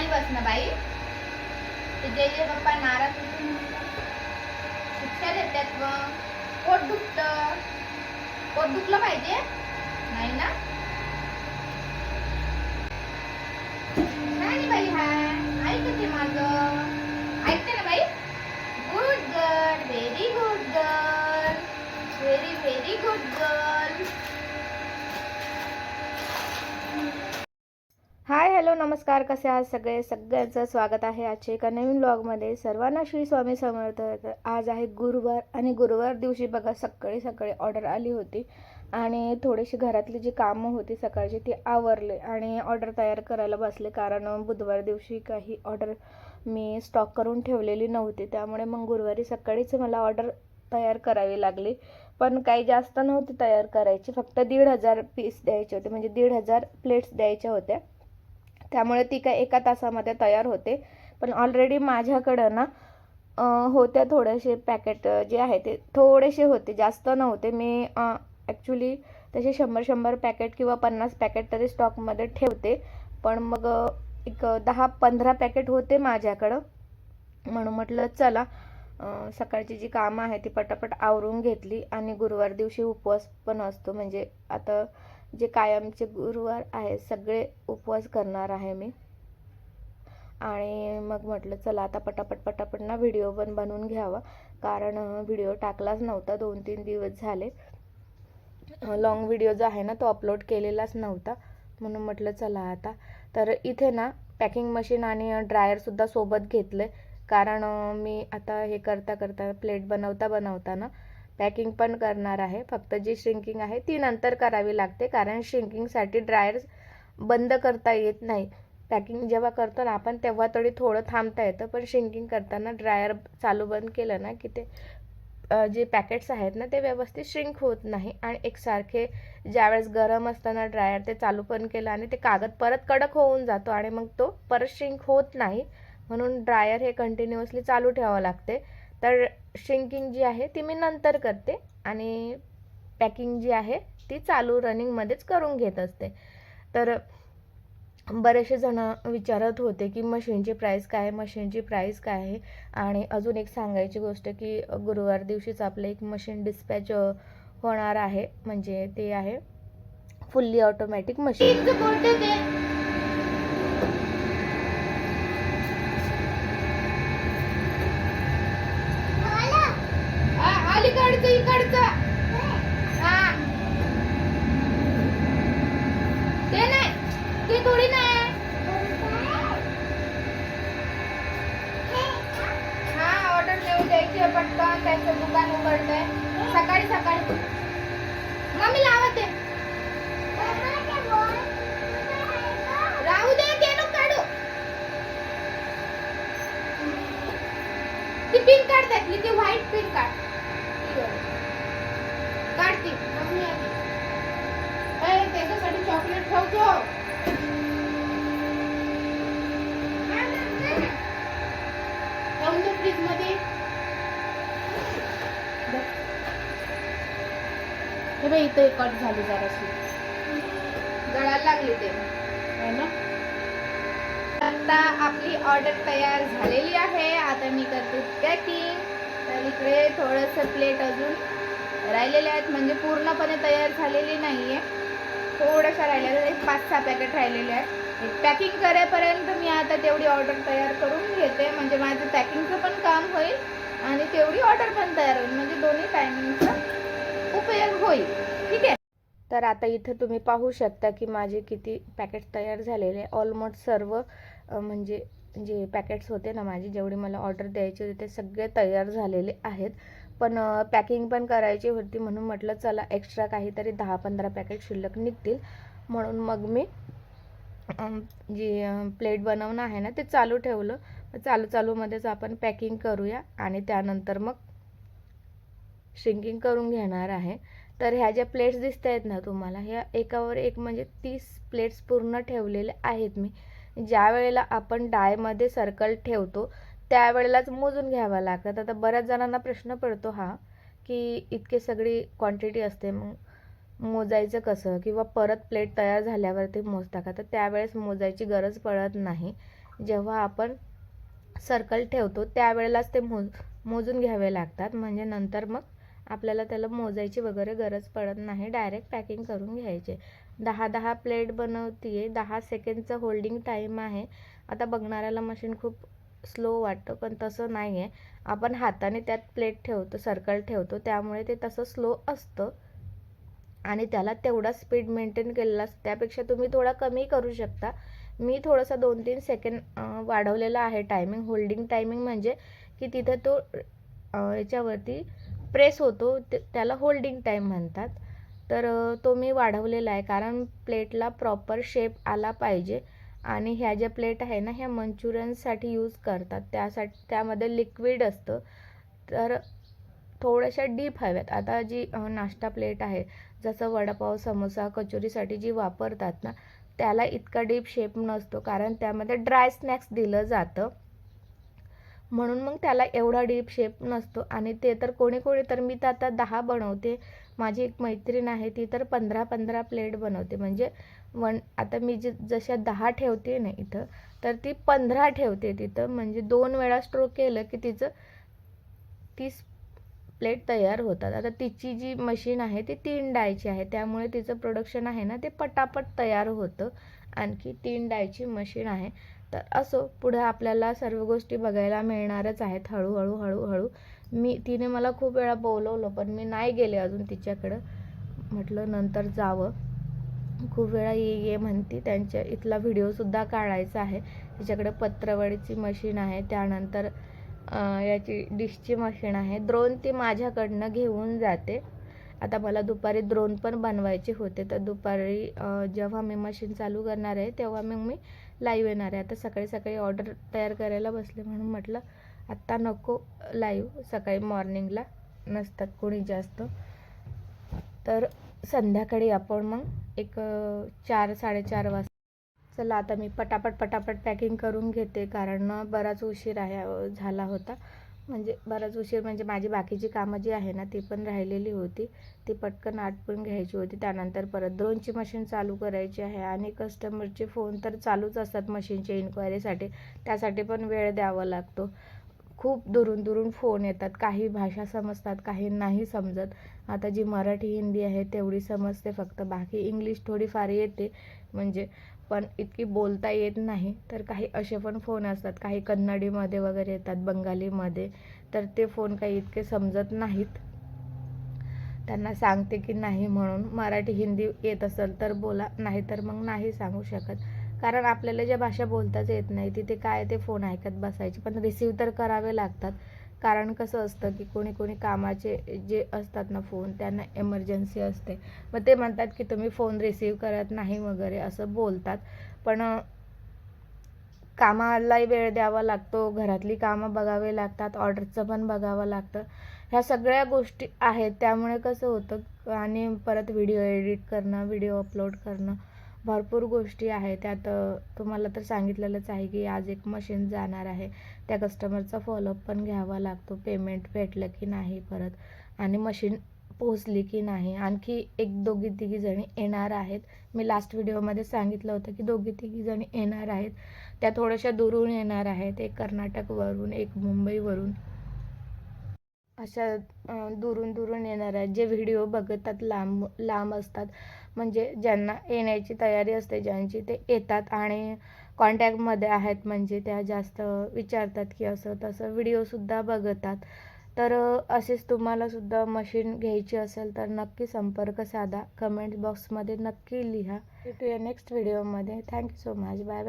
खाली बस ना बाई. ते जे पप्पा नाराज शिक्षा देतात मग पोट दुखत. पोट दुखलं पाहिजे. नाही ना नाही बाई हा ऐकते माझं ऐकते ना बाई good girl very good girl very very good girl hi hello नमस्कार कसे आहात सगळे? सगळ्यांचं स्वागत आहे आजच्या एका नवीन ब्लॉगमध्ये सर्वांना श्री स्वामी समर्थ. आज आहे गुरुवार आणि गुरुवार दिवशी बघा सकाळी सकाळी ऑर्डर आली होती. आणि थोडीशी घरातली जी कामं होती सकाळची ती आवरले आणि ऑर्डर तयार करायला बसले. कारण बुधवार दिवशी काही ऑर्डर मी स्टॉक करून ठेवलेली नव्हती. त्यामुळे मग गुरुवारी सकाळीच मला ऑर्डर तयार करावी लागली. पण काही जास्त नव्हती तयार करायची. फक्त दीड हजार पीस द्यायचे होते. म्हणजे दीड हजार प्लेट्स द्यायच्या होत्या. त्यामुळे ती काय एका तासामध्ये तयार होते. पण ऑलरेडी माझ्याकडं ना होत्या थोडेसे पॅकेट जे आहे ते थोडेसे होते जास्त नव्हते. मी ॲक्च्युली तसे शंभर शंभर पॅकेट किंवा पन्नास पॅकेट तरी स्टॉकमध्ये ठेवते. पण मग एक दहा पंधरा पॅकेट होते माझ्याकडं. म्हणून म्हटलं चला सकाळची जी कामं आहे ती पटापट आवरून घेतली आणि गुरुवार दिवशी उपवास पण असतो. म्हणजे आता जे कायमचे गुरुवार आहे सगळे उपवास करणार आहे मी. आणि मग म्हटलं चला आता पटापट पटापट ना व्हिडिओ पण बनवून घ्यावा. कारण व्हिडिओ टाकलाच नव्हता दोन तीन दिवस झाले. लॉंग व्हिडिओ जो आहे ना तो अपलोड केलेलाच नव्हता. म्हणून म्हटलं चला आता. तर इथे ना पॅकिंग मशीन आणि ड्रायरसुद्धा सोबत घेतलं कारण मी आता हे करता करता प्लेट बनवता बनवता ना पॅकिंग पण करणार आहे. फक्त जी श्रिंकिंग आहे ती नंतर करावी लागते. कारण श्रिंकिंगसाठी ड्रायर बंद करता येत नाही. पॅकिंग जेव्हा करतो ना आपण तेव्हा तरी थोडं थांबता येतं. पण श्रिंकिंग करताना ड्रायर चालू बंद केलं ना की ते जे पॅकेट्स आहेत ना ते व्यवस्थित श्रिंक होत नाही. आणि एकसारखे ज्यावेळेस गरम असताना ड्रायर ते चालू पण केलं आणि ते कागद परत कडक होऊन जातो आणि मग तो परत श्रिंक होत नाही. म्हणून ड्रायर हे कंटिन्युअसली चालू ठेवावं लागते. तर श्रिंकिंग जी आहे ती मी नंतर करते आणि पॅकिंग जी आहे ती चालू रनिंगमध्येच करून घेत असते. तर बरेचसे जण विचारत होते की मशीनची प्राईस काय आहे मशीनची प्राईस काय आहे? आणि अजून एक सांगायची गोष्ट की गुरुवार दिवशीच आपलं एक मशीन डिस्पॅच होणार आहे. म्हणजे ते आहे फुल्ली ऑटोमॅटिक मशीन काढ. काढती. मम्मी आली. त्याच्यासाठी चॉकलेट ठेवतो. ठेवून दे फ्रीजमध्ये हे बाई इथं कट झाली जराशी. गळायला लागली ते. है ना? आता आपली ऑर्डर तयार झालेली आहे. आता मी करते पॅकिंग इकडे थोडंसं प्लेट अजून राहिलेले आहेत म्हणजे पूर्णपणे तयार झालेली नाही आहे थोड्याशा राहिलेल्या एक पाच सहा पॅकेट राहिलेले आहेत. पॅकिंग करेपर्यंत मी आता तेवढी ऑर्डर तयार करून घेते. म्हणजे माझं पॅकिंगचं पण काम होईल आणि तेवढी ऑर्डर पण तयार होईल. म्हणजे दोन्ही टायमिंगचा उपयोग होईल. ठीक आहे? तर आता इथं तुम्ही पाहू शकता की माझे किती पॅकेट तयार झालेले ऑलमोस्ट सर्व म्हणजे जे पॅकेट्स होते ना माझे जेवढी मला ऑर्डर द्यायची होती ते सगळे तयार झालेले आहेत. पण पॅकिंग पण करायची होती म्हणून म्हटलं चला एक्स्ट्रा काहीतरी दहा पंधरा पॅकेट शिल्लक निघतील. म्हणून मग मी जी प्लेट बनवणं आहे ना ते चालू ठेवलं. चालू चालूमध्येच आपण पॅकिंग करूया आणि त्यानंतर मग श्रिंकिंग करून घेणार आहे. तर ह्या ज्या प्लेट्स दिसत आहेत ना तुम्हाला ह्या एकावर एक म्हणजे तीस प्लेट्स पूर्ण ठेवलेल्या आहेत मी. ज्या वेळेला आपण डायमध्ये सर्कल ठेवतो त्यावेळेलाच मोजून घ्यावं लागतात आता बऱ्याच जणांना प्रश्न पडतो हा की इतके सगळी क्वांटिटी असते मग मोजायचं कसं? किंवा परत प्लेट तयार झाल्यावर ते मोजता का? तर त्यावेळेस मोजायची गरज पडत नाही. जेव्हा आपण सर्कल ठेवतो त्यावेळेलाच ते मोज मोजून घ्यावे लागतात. म्हणजे नंतर मग आपल्याला त्याला मोजायची वगैरे गरज पडत नाही. डायरेक्ट पॅकिंग करून घ्यायचे. दहा दहा प्लेट बनवते दहा सेकंडचं होल्डिंग टाईम आहे. आता बघणाऱ्याला मशीन खूप स्लो वाटतं पण तसं नाही आहे आपण हाताने त्यात प्लेट ठेवतो सर्कल ठेवतो त्यामुळे ते तसं स्लो असतं. आणि त्याला तेवढा स्पीड मेंटेन केलेला असतो. त्यापेक्षा तुम्ही थोडा कमी करू शकता. मी थोडंसं दोन तीन सेकंड वाढवलेला आहे टायमिंग. होल्डिंग टायमिंग म्हणजे की तिथं तो याच्यावरती प्रेस होतो ते त्याला होल्डिंग टाईम म्हणतात. तर तो मी वाढवलेला आहे. कारण प्लेटला प्रॉपर शेप आला पाहिजे. आणि ह्या ज्या प्लेट आहे ना ह्या मंचुरियनसाठी यूज करतात. त्यासाठी त्यामध्ये लिक्विड असतं. तर थोड्याशा डीप हव्यात. आता जी नाश्ता प्लेट आहे जसं वडापाव समोसा कचोरीसाठी जी वापरतात ना त्याला इतका डीप शेप नसतो. कारण त्यामध्ये ड्राय स्नॅक्स दिलं जातं. म्हणून मग त्याला एवढा डीप शेप नसतो. आणि ते तर कोणी कोणी तर मी तर आता दहा बनवते. माझी एक मैत्रीण आहे ती तर पंधरा पंधरा प्लेट बनवते. म्हणजे वन आता मी जे जशा दहा ठेवते ना इथं तर ती पंधरा ठेवते तिथं. म्हणजे दोन वेळा स्ट्रोक केलं की तिचं तीस प्लेट तयार होतात. आता तिची जी मशीन आहे ती तीन डायची आहे. त्यामुळे तिचं प्रोडक्शन आहे ना ते पटापट तयार होतं. आणखी तीन डायची मशीन आहे. तर असो पुढे आपल्याला सर्व गोष्टी बघायला मिळणारच आहेत. हळूहळू हळूहळू. मी तिने मला खूप वेळा बोलवलं पण मी नाही गेले अजून तिच्याकडं. म्हटलं नंतर जावं. खूप वेळा ये ये म्हणती. त्यांच्या इथला व्हिडिओसुद्धा काढायचा आहे. तिच्याकडे पत्रवडीची मशीन आहे. त्यानंतर याची डिशची मशीन आहे. द्रोण ती माझ्याकडनं घेऊन जाते. आता मला दुपारी द्रोण पण बनवायचे होते. तर दुपारी जेव्हा मी मशीन चालू करणार आहे तेव्हा मग मी लाईव्ह येणार आहे. आता सकाळी सकाळी ऑर्डर तयार करायला बसले म्हणून म्हटलं आत्ता नको लाईव्ह सकाळी मॉर्निंगला नसतात कोणी जास्त. तर संध्याकाळी आपण मग एक चार साडेचार वाजता चला आता मी पटापट पटापट पॅकिंग करून घेते कारण बराच उशीर आहे झाला होता. म्हणजे बराच उशीर म्हणजे माझी बाकीची कामं जी आहे ना ती पण राहिलेली होती. ती पटकन आटपून घ्यायची होती. त्यानंतर परत द्रोणची मशीन चालू करायची आहे आणि कस्टमरचे फोन तर चालूच असतात मशीनच्या इन्क्वायरीसाठी त्यासाठी पण वेळ द्यावा लागतो. खूप दुरून दुरून फोन येतात. काही भाषा समजतात काही नाही समजत. आता जी मराठी हिंदी आहे तेवढी समजते फक्त. बाकी इंग्लिश थोडीफार येते. म्हणजे पण इतकी बोलता येत नाही. तर काही असे पण फोन असतात. काही कन्नडीमध्ये वगैरे येतात बंगालीमध्ये. तर ते फोन काही इतके समजत नाहीत. त्यांना सांगते की नाही म्हणून. मराठी हिंदी येत असेल तर बोला. नाही तर मग नाही सांगू शकत. कारण आपल्याला ज्या भाषा बोलताच येत नाही. तिथे काय ते फोन ऐकत बसायचे. पण रिसीव तर करावे लागतात. कारण कसं असतं की कोणी कोणी कामाचे जे असतात ना फोन त्यांना एमर्जन्सी असते. मग ते म्हणतात की तुम्ही फोन रिसीव करत नाही वगैरे असं बोलतात. पण कामालाही वेळ द्यावा लागतो घरातली कामं बघावे लागतात ऑर्डरचं पण बघावं लागतं. ह्या सगळ्या गोष्टी आहेत. त्यामुळे कसं होतं आणि परत व्हिडिओ एडिट करणं व्हिडिओ अपलोड करणं भरपूर गोष्टी आहेत त्यात तुम्हाला तर सांगितलेलंच आहे की आज एक मशीन जाणार आहे. त्या कस्टमरचा फॉलोअप पण घ्यावा लागतो. पेमेंट भेटलं की नाही परत आणि मशीन पोहोचली की नाही. आणखी एक दोघी तिघी जणी येणार आहेत. मी लास्ट व्हिडिओमध्ये सांगितलं होतं की दोघी तिघी जणी येणार आहेत. त्या थोड्याशा दुरून येणार आहेत. एक कर्नाटकवरून एक मुंबईवरून. अशा दुरून दुरून येणाऱ्या आहेत जे व्हिडिओ बघतात लांब लांब असतात म्हणजे ज्यांना येण्याची तयारी असते ज्यांची ते येतात आणि कॉन्टॅक्टमध्ये आहेत म्हणजे त्या जास्त विचारतात की असं तसं व्हिडिओसुद्धा बघतात. तर असेच तुम्हालासुद्धा मशीन घ्यायची असेल तर नक्की संपर्क साधा. कमेंट बॉक्समध्ये नक्की लिहा. भेटूया नेक्स्ट व्हिडिओमध्ये. Thank you so much. Bye bye.